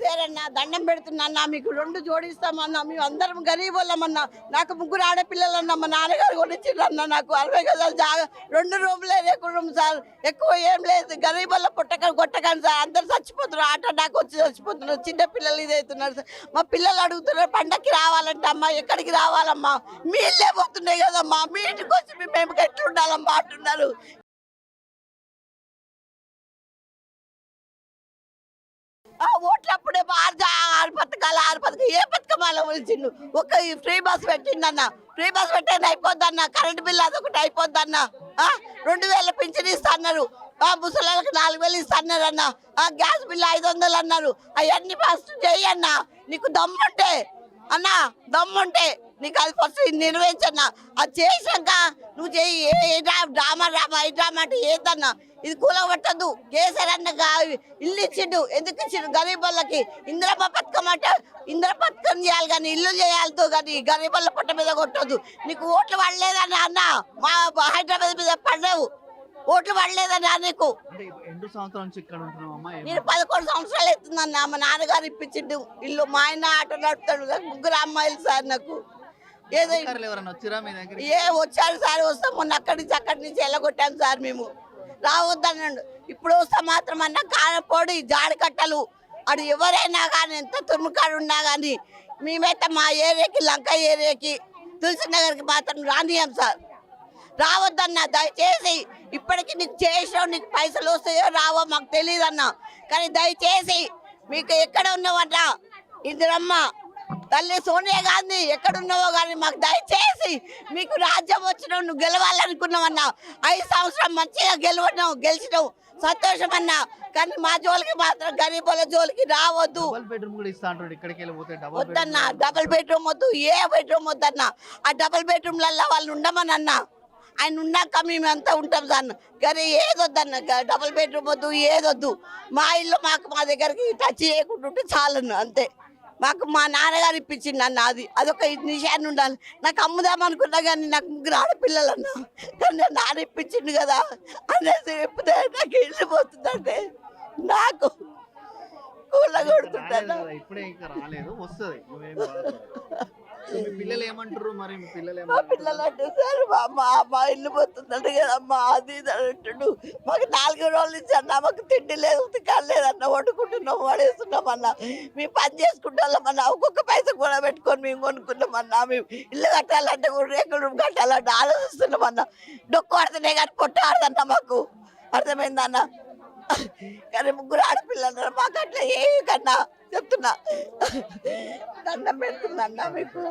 కేసీఆర్ దండం పెడుతున్నా మీకు రెండు జోడిస్తామన్నా మేము అందరం గరీబోళ్ళమన్నా నాకు ముగ్గురు ఆడపిల్లలన్నా మా నాన్నగారు కొనిచ్చిండ్రన్నా నాకు అరవై గజాలు జాగ రెండు రూములే రూమ్ సార్. ఎక్కువ ఏం లేదు గరీబోళ్ళ పుట్టక కొట్టకండి సార్. అందరు చచ్చిపోతున్నారు ఆట నాకు వచ్చి చచ్చిపోతున్నారు చిన్న పిల్లలు ఇదవుతున్నారు సార్. మా పిల్లలు అడుగుతున్నారు పండక్కి రావాలంటే అమ్మా ఎక్కడికి రావాలమ్మా? మీ ఇల్లే పోతున్నాయి కదమ్మా మీ ఇంటికి వచ్చి మేము ఎట్లుండాలమ్మా అంటున్నారు. ఆ ఓట్లప్పుడే ఆరు ఆరు పథకాలు ఆరు పథకం ఏ పథకం పిలిచిండు ఒక ఈ ఫ్రీ బస్ పెట్టిండన్న. ఫ్రీ బస్ పెట్టేది అయిపోద్దన్న. కరెంట్ బిల్ అదొకటి అయిపోద్దన్న. ఆ, రెండు వేల పింఛన్ ఇస్తా అన్నారు ఆ ముసలాళ్ళకి నాలుగు వేలు ఇస్తా అన్నారు అన్న ఆ గ్యాస్ బిల్ ఐదు వందలు అన్నారు. అవన్నీ ఫస్ట్ చెయ్యన్న నీకు దమ్ముంటే అన్న దమ్ముంటే నీకు అది ఫస్ట్ నిర్వహించన్న. అది చేసాక నువ్వు చేయి. ఏ- డ్రామా డ్రామా ఏ డ్రామా అంటే ఏదన్నా. ఇది కూలగొట్టద్దు. కేసీఆర్ అన్న ఇల్లు ఇచ్చిండు. ఎందుకు ఇచ్చిండు? గరీబ్ వాళ్ళకి ఇందిరమ్మ పథకం అంటే ఇందిర పథకం చేయాలి కానీ ఇల్లు చేయాలతో కానీ గరీబ్ వాళ్ళ పొట్ట మీద కొట్టద్దు. నీకు ఓట్లు పడలేదని అన్న. మా హైదరాబాద్ మీద పడలేవు. ఓట్లు పడలేదని నీకు. నేను పదకొండు సంవత్సరాలు అవుతుందన్న. మా నాన్నగారు ఇప్పించిండు ఇల్లు. మా ఆయన ఆటో నడుపుతాడు ముగ్గురు అమ్మాయిలు సార్ నాకు. ఏదో ఏ వచ్చారు సార్ వస్తాం. మొన్న అక్కడి నుంచి అక్కడి నుంచి వెళ్ళగొట్టాం సార్ మేము. రావద్దన్నాడు. ఇప్పుడు వస్తే మాత్రం అన్న కానపోడు ఈ కట్టలు. అడు ఎవరైనా కానీ ఎంత తురుముకాడు ఉన్నా కానీ మేమైతే మా ఏరియాకి లంక ఏరియాకి తులసి నగర్కి మాత్రం రానియం సార్. రావద్దన్నా దయచేసి ఇప్పటికి నీకు చేసినావు నీకు పైసలు వస్తాయో రావో మాకు తెలియదు అన్న కానీ దయచేసి మీకు ఎక్కడ ఉన్నావన్నా ఇందిరమ్మ తల్లి సోనియా గాంధీ ఎక్కడున్నావో కానీ మాకు దయచేసి మీకు రాజ్యం వచ్చినావు నువ్వు గెలవాలనుకున్నావన్నా. ఐదు సంవత్సరం మంచిగా గెలవన్నావు గెలిచినావు. సంతోషం అన్నా కానీ మా జోలికి మాత్రం గరీబుల జోలికి రావద్దు. వద్దన్న. డబుల్ బెడ్రూమ్ వద్దు ఏ బెడ్రూమ్ వద్దన్న. ఆ డబుల్ బెడ్రూమ్లలో వాళ్ళు ఉండమని అన్న ఆయన ఉన్నాక మేము అంతా ఉంటాం సార్. కానీ ఏదొద్దన్న డబుల్ బెడ్రూమ్ వద్దు ఏదొద్దు మా ఇల్లు మాకు మా దగ్గరికి టచ్ చేయకుండా ఉంటే చాలన్న అంతే. మాకు మా నాన్నగారు ఇప్పించింది అన్న అది అదొక నిషాన్ని ఉండాలి. నాకు అమ్ముదాం అనుకున్నా కానీ నాకు ముగ్గురు ఆడపిల్లలు అన్న కానీ నాన్న ఇప్పించిండు కదా. అనేసి చెప్తే నాకు ఇల్లు పోతుందంటే నాకు కూల కొడుతుంటాను. రాలేదు కదా, ఇప్పుడే ఇంకా రాలేదు వస్తుంది. పిల్లలు ఏమంటారు మరి? పిల్లలు మా పిల్లలు అంటే సార్ మా అమ్మ మా ఇల్లు పోతుందంటే కదమ్మా అది ఇది అని అంటుండు. మాకు నాలుగు రోజుల నుంచి అన్న మాకు తిండి లేదు ఉతికాలు లేదన్న వండుకుంటున్నాం వాడేస్తున్నాం అన్న. మేము పని చేసుకుంటామన్నా ఒక్కొక్క పైసా కూడా పెట్టుకొని మేము కొనుక్కున్నామన్నా మేము ఇల్లు కట్టాలంటే కూడా రేకుల కట్టాలంటే ఆలోచిస్తున్నామన్నా డొక్కు ఆడుతున్నాయి కానీ పొట్ట ఆడదన్న మాకు. అర్థమైందన్న కానీ ముగ్గురు ఆడపిల్లలు మాకు అట్లా ఏ కన్నా చెప్తున్నా. దండం పెడుతుందన్నా మీకు.